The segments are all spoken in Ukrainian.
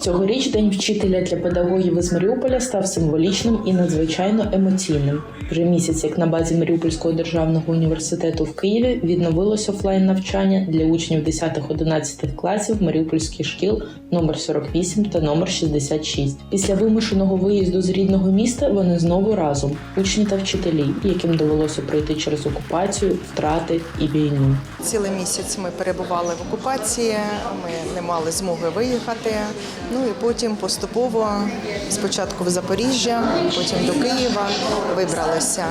Цьогоріч День вчителя для педагогів із Маріуполя став символічним і надзвичайно емоційним. Вже місяць, як на базі Маріупольського державного університету в Києві відновилось офлайн навчання для учнів 10-11 класів маріупольських шкіл номер 48 та номер 66. Після вимушеного виїзду з рідного міста вони знову разом учні та вчителі, яким довелося пройти через окупацію, втрати і війну. Цілий місяць ми перебували в окупації, ми не мали змоги виїхати. Ну і потім поступово спочатку в Запоріжжя, потім до Києва вибралися.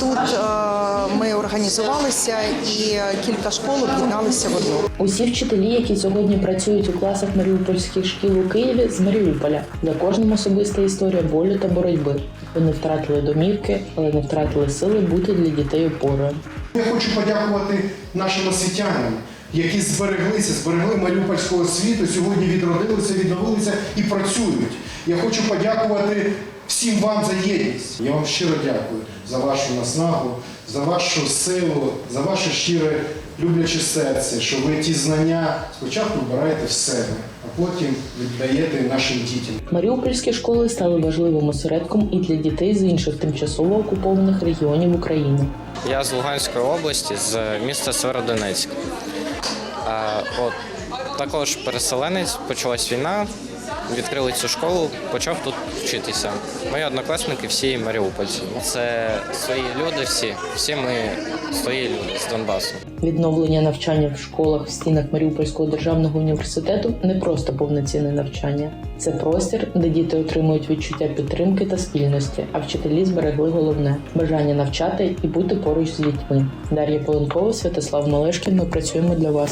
Тут е, ми організувалися і кілька школ об'єдналися в одну. Усі вчителі, які сьогодні працюють у класах маріупольських шкіл у Києві, з Маріуполя. За кожним особиста історія болю та боротьби. Вони втратили домівки, але не втратили сили бути для дітей опорою. Я хочу подякувати нашим освітянам, які збереглися, зберегли маріупольську освіту, сьогодні відродилися, відновилися і працюють. Я хочу подякувати всім вам за єдність. Я вам щиро дякую за вашу наснагу, за вашу силу, за ваше щире любляче серце, що ви ті знання спочатку вбираєте в себе, а потім віддаєте нашим дітям. Маріупольські школи стали важливим осередком і для дітей з інших тимчасово окупованих регіонів України. Я з Луганської області, з міста Северодонецьк. От, також переселенець, почалась війна, відкрили цю школу, почав тут вчитися. Мої однокласники всі маріупольці. Це свої люди всі, всі ми свої люди з Донбасу. Відновлення навчання в школах в стінах Маріупольського державного університету не просто повноцінне навчання. Це простір, де діти отримують відчуття підтримки та спільності, а вчителі зберегли головне бажання навчати і бути поруч з дітьми. Дар'я Поленкова, Святослав Малешкін. Ми працюємо для вас.